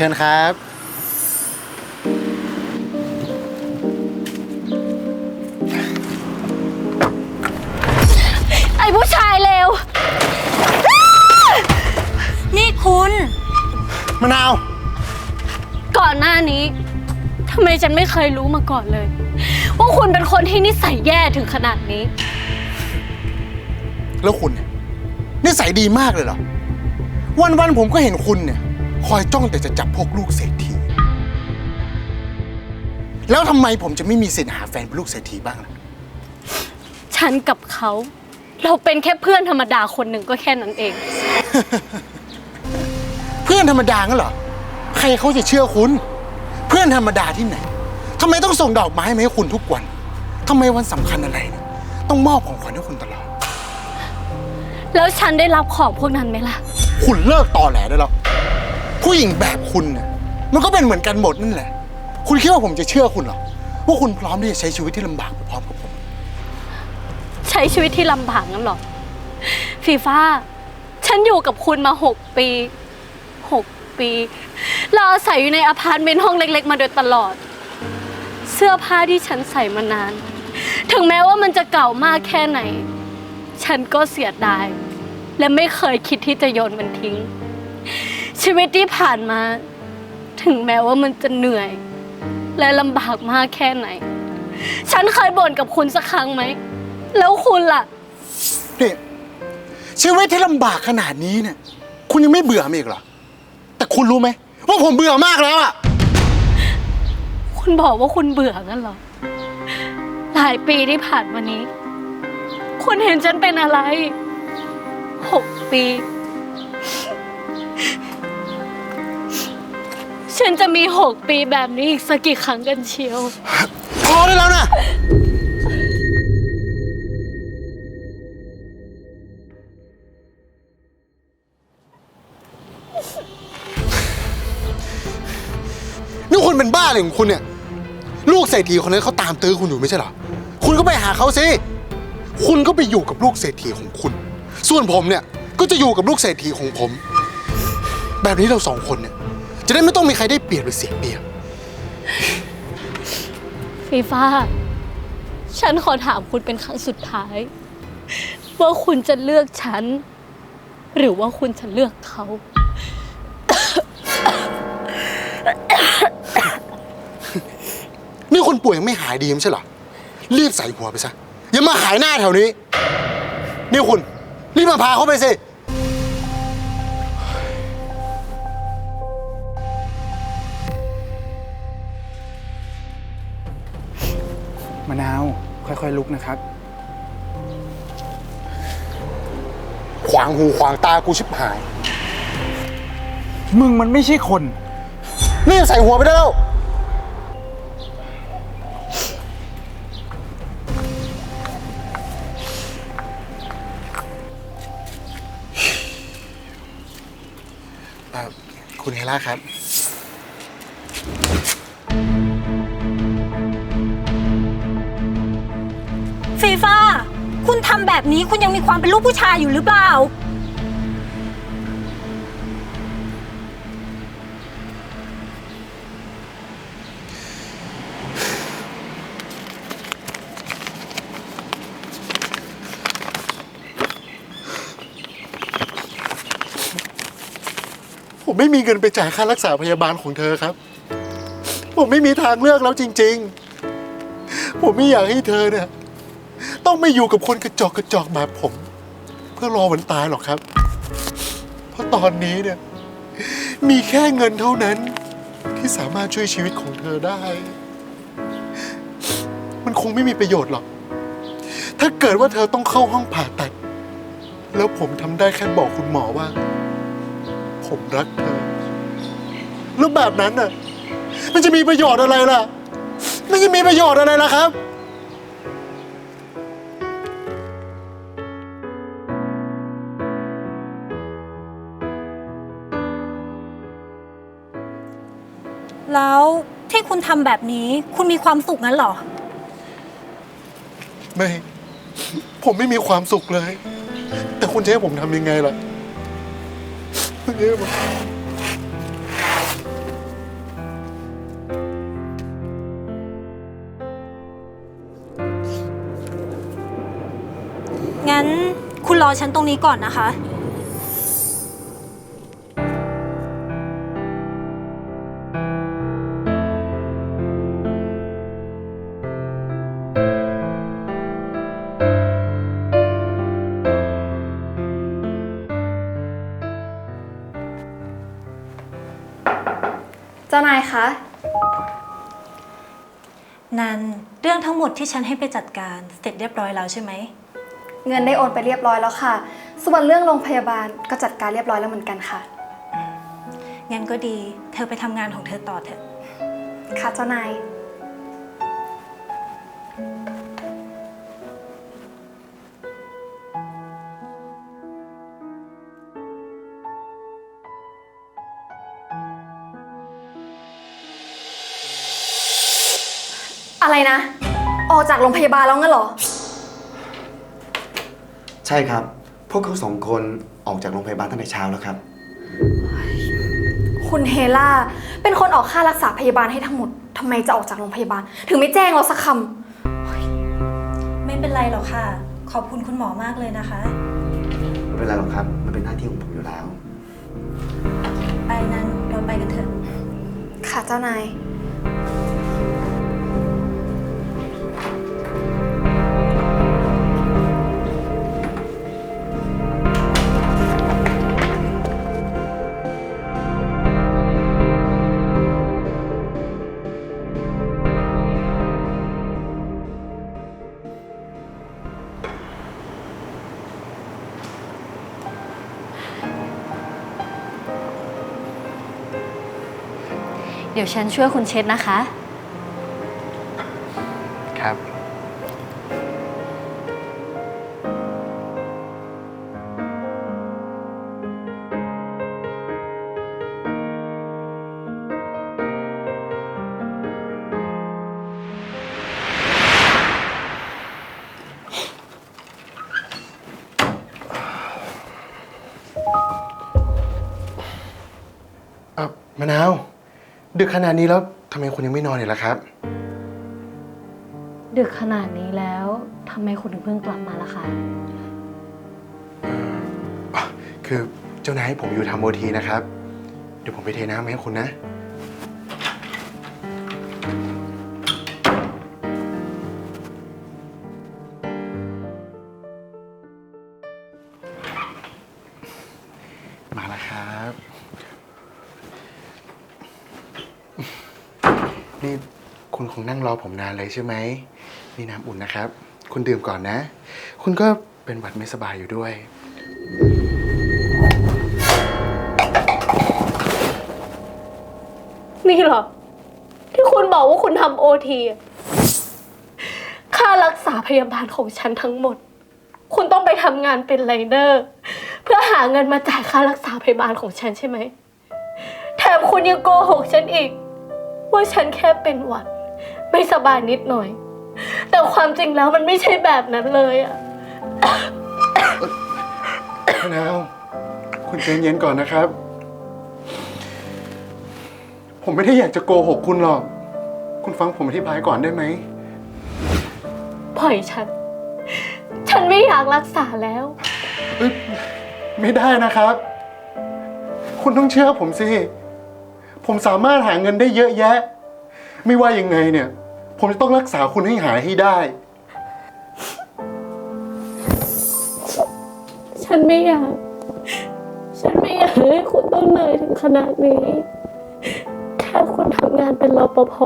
ชิญครับ ไอ้ผู้ชายเลวนี่คุณ มะนาว ก่อนหน้านี้ทำไมฉันไม่เคยรู้มาก่อนเลย ว่าคุณเป็นคนที่นิสัยแย่ถึงขนาดนี้ แล้วคุณเนี่ยนิสัยดีมากเลยเหรอ วันๆผมก็เห็นคุณเนี่ย คอยจ้องแต่จะจับพวกลูกเศรษฐี แล้วทำไมผมจะไม่มีสิทธิ์หาแฟนเป็นลูกเศรษฐีบ้างล่ะ ฉันกับเขา เราเป็นแค่เพื่อนธรรมดาคนหนึ่งก็แค่นั้นเอง เพื่อนธรรมดางั้นเหรอ ใครเขาจะเชื่อคุณ เพื่อนธรรมดาที่ไหนทำไมต้องส่งดอกไม้มาให้คุณทุกวันทำไมวันสำคัญอะไรเนี่ยต้องมอบของขวัญให้คุณตลอด แล้วฉันได้รับของพวกนั้นไหมล่ะ คุณเลิกตอแหลได้แล้ว ผู้หญิงแบบคุณเนี่ยมันก็เป็นเหมือนกันหมดนั่นแหละ คุณคิดว่าผมจะเชื่อคุณเหรอว่าคุณพร้อมที่จะใช้ชีวิตที่ลำบากไปพร้อมกับผม ใช้ชีวิตที่ลำบากงั้นหรอ ฟีฟ้า ฉันอยู่กับคุณมาหกปีหกปี เราอาศัยอยู่ในอพาร์ตเมนต์ห้องเล็ก ๆ มาโดยตลอด เสื้อผ้าที่ฉันใส่มานาน ถึงแม้ว่ามันจะเก่ามากแค่ไหน ฉันก็เสียดาย และไม่เคยคิดที่จะโยนมันทิ้ง ชีวิตที่ผ่านมา ถึงแม้ว่ามันจะเหนื่อย และลำบากมากแค่ไหน ฉันเคยบ่นกับคุณสักครั้งไหม แล้วคุณล่ะ นี่ชีวิตที่ลำบากขนาดนี้เนี่ย คุณยังไม่เบื่อมันอีกเหรอ แต่คุณรู้ไหมว่าผมเบื่อมากแล้วอะคุณบอกว่าคุณเบื่องั้นเหรอ หลายปีที่ผ่านมานี้ คุณเห็นฉันเป็นอะไร หกปี ฉันจะมีหกปีแบบนี้อีกสักกี่ครั้งกันเชียว พอได้แล้วนะ นี่คุณเป็นบ้าอะไรของคุณเนี่ย ลูกเศรษฐีคนนั้นเขาตามตื้อคุณอยู่ไม่ใช่เหรอ คุณก็ไปหาเขาสิ คุณก็ไปอยู่กับลูกเศรษฐีของคุณ ส่วนผมเนี่ย ก็จะอยู่กับลูกเศรษฐีของผม แบบนี้เราสองคนเนี่ย จะได้ไม่ต้องมีใครได้เปรียบหรือเสียเปรียบ ฟีฟ้าฉันขอถามคุณเป็นครั้งสุดท้าย ว่าคุณจะเลือกฉัน หรือว่าคุณจะเลือกเขา นี่คนป่วยยังไม่หายดีไม่ใช่เหรอ รีบใส่หัวไปซะ อย่ามาหายหน้าแถวนี้ นี่คุณ รีบมาพาเขาไปสิ อยๆลุกนะครับ ขวางหูขวางตากูชิบหาย มึงมันไม่ใช่คนรีบใส่หัวไปได้แล้วเอ่อคุณเฮล่าครับ แบบนี้คุณยังมีความเป็นลูกผู้ชายอยู่หรือเปล่า ผมไม่มีเงินไปจ่ายค่ารักษาพยาบาลของเธอครับ ผมไม่มีทางเลือกแล้วจริง ๆ ผมไม่อยากให้เธอเนี่ย ต้องไม่อยู่กับคนกระจอกกระจอกแบบผม เพื่อรอวันตายหรอกครับ เพราะตอนนี้เนี่ย มีแค่เงินเท่านั้น ที่สามารถช่วยชีวิตของเธอได้ มันคงไม่มีประโยชน์หรอก ถ้าเกิดว่าเธอต้องเข้าห้องผ่าตัด แล้วผมทำได้แค่บอกคุณหมอว่า ผมรักเธอ แล้วแบบนั้นน่ะ มันจะมีประโยชน์อะไรล่ะ มันจะมีประโยชน์อะไรล่ะครับ ที่คุณทำแบบนี้ คุณมีความสุขงั้นเหรอ ไม่ ผมไม่มีความสุขเลย แต่คุณจะให้ผมทำยังไงล่ะเย้งั้นคุณรอฉันตรงนี้ก่อนนะคะ เจ้านายคะ นันเรื่องทั้งหมดที่ฉันให้ไปจัดการเสร็จเรียบร้อยแล้วใช่ไหม เงินได้โอนไปเรียบร้อยแล้วค่ะ ส่วนเรื่องโรงพยาบาลก็จัดการเรียบร้อยแล้วเหมือนกันค่ะ งั้นก็ดี เธอไปทำงานของเธอต่อเถอะ ค่ะเจ้านาย อะไรนะ ออกจากโรงพยาบาลแล้วงั้นเหรอ ใช่ครับ พวกเขาสองคนออกจากโรงพยาบาลตั้งแต่เช้าแล้วครับ คุณเฮล่าเป็นคนออกค่ารักษาพยาบาลให้ทั้งหมดทำไมจะออกจากโรงพยาบาล ถึงไม่แจ้งเราสักคไม่เป็นไรหรอกค่ะ ขอบคุณคุณหมอมากเลยนะคะ ไม่เป็นไรหรอกครับ มันเป็นหน้าที่ของผมอยู่แล้ว ไปนั้นเราไปกันเถอะำค่ะเจ้านาย ดี๋ยวฉันช่วยคุณเช็ดนะคะ ครับเอ่อมะนาว ดึกขนาดนี้แล้วทำไมคุณยังไม่นอนอีกล่ะครับ ดึกขนาดนี้แล้วทำไมคุณถึงเพิ่งกลับมาล่ะคะคือเจ้านายให้ผมอยู่ทำโอทีนะครับ เดี๋ยวผมไปเทน้ำให้คุณนะ มาแล้วครับ นี่คุณคงนั่งรอผมนานเลยใช่ไหมนี่น้ำอุ่นนะครับ คุณดื่มก่อนนะ คุณก็เป็นหวัดไม่สบายอยู่ด้วย นี่เหรอ ที่คุณบอกว่าคุณทำโอทีค่ารักษาพยาบาลของฉันทั้งหมด คุณต้องไปทำงานเป็นไรเดอร์ เพื่อหาเงินมาจ่ายค่ารักษาพยาบาลของฉันใช่ไหม แถมคุณยังโกหกฉันอีก ว่าฉันแค่เป็นหวัด ไม่สบายนิดหน่อย แต่ความจริงแล้วมันไม่ใช่แบบนั้นเลยอะมะนาวคุณใจเย็นก่อนนะครับ ผมไม่ได้อยากจะโกหกคุณหรอก คุณฟังผมอธิบายก่อนได้ไหม ปล่อยฉัน ฉันไม่อยากรักษาแล้วเอ้ยไม่ได้นะครับ คุณต้องเชื่อผมสิ ผมสามารถหาเงินได้เยอะแยะ ไม่ว่ายังไงเนี่ย ผมจะต้องรักษาคุณให้หายให้ได้ ฉันไม่อยาก ฉันไม่อยากให้คุณต้องเหนื่อยถึงขนาดนี้ แค่คุณทำงานเป็นรปภ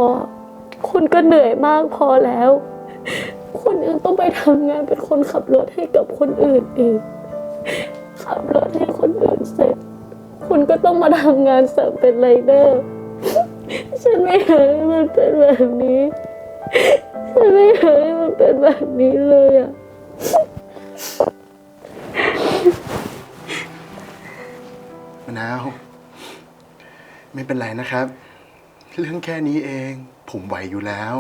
คุณก็เหนื่อยมากพอแล้ว คุณยังต้องไปทำงานเป็นคนขับรถให้กับคนอื่นอีก ขับรถให้คนอื่นเสร็จ คุณก็ต้องมาทำงานเสริมเป็นไรเดอร์ ฉันไม่อยากให้มันเป็นแบบนี้ ฉันไม่อยากให้มันเป็นแบบนี้เลยอะ มะนาว ไม่เป็นไรนะครับ เรื่องแค่นี้เอง ผมไหวอยู่แล้ว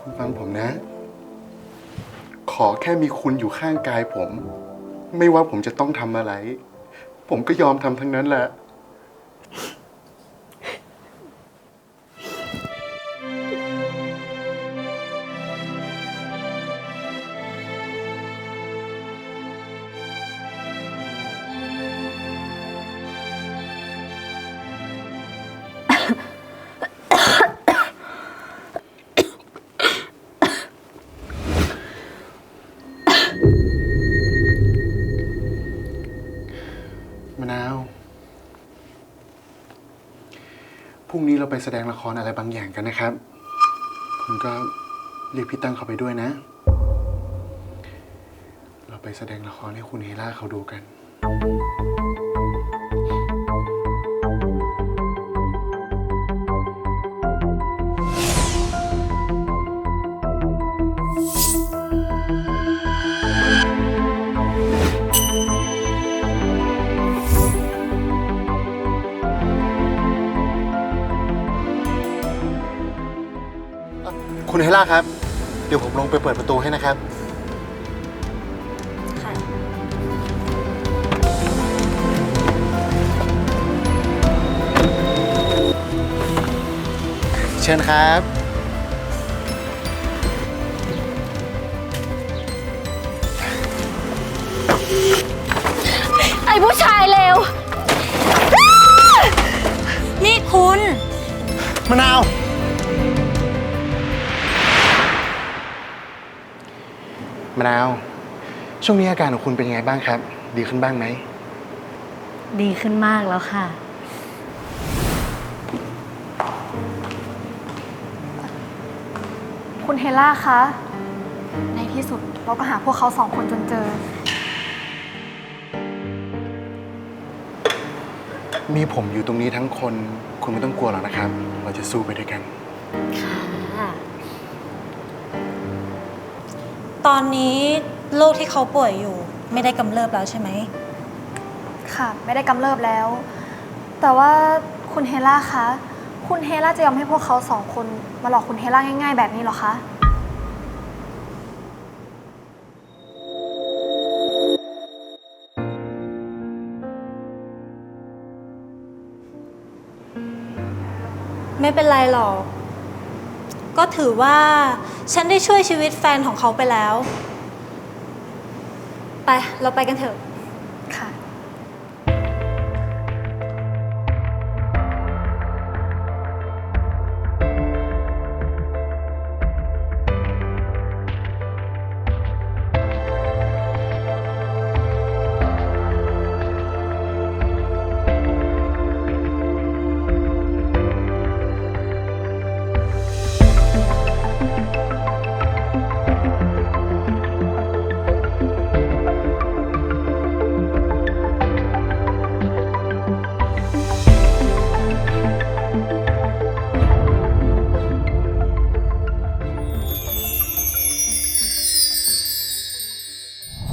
คุณฟังผมนะ ขอแค่มีคุณอยู่ข้างกายผม ไม่ว่าผมจะต้องทำอะไร ผมก็ยอมทำทั้งนั้นแหละ พรุ่งนี้เราไปแสดงละครอะไรบางอย่างกันนะครับ คุณก็เรียกพี่ตั้งเขาไปด้วยนะ เราไปแสดงละครให้คุณเฮล่าเขาดูกัน ล่าครับ เดี๋ยวผมลงไปเปิดประตูให้นะครับ ค่ะ เชิญครับ ไอ้ผู้ชายเลวนี่คุณ มะนาว มะนาว ช่วงนี้อาการของคุณเป็นยังไงบ้างครับ ดีขึ้นบ้างไหม ดีขึ้นมากแล้วค่ะ คุณเฮล่าคะ ในที่สุดเราก็หาพวกเขาสองคนจนเจอ มีผมอยู่ตรงนี้ทั้งคน คุณไม่ต้องกลัวหรอกนะครับ เราจะสู้ไปด้วยกัน ตอนนี้โรคที่เขาป่วยอยู่ ไม่ได้กำเริบแล้วใช่ไหม ค่ะ ไม่ได้กำเริบแล้ว แต่ว่าคุณเฮล่าคะ คุณเฮล่าจะยอมให้พวกเขาสองคนมาหลอกคุณเฮล่าง่าย ๆ แบบนี้เหรอคะ ไม่เป็นไรหรอก ก็ถือว่าฉันได้ช่วยชีวิตแฟนของเขาไปแล้ว ไป เราไปกันเถอะ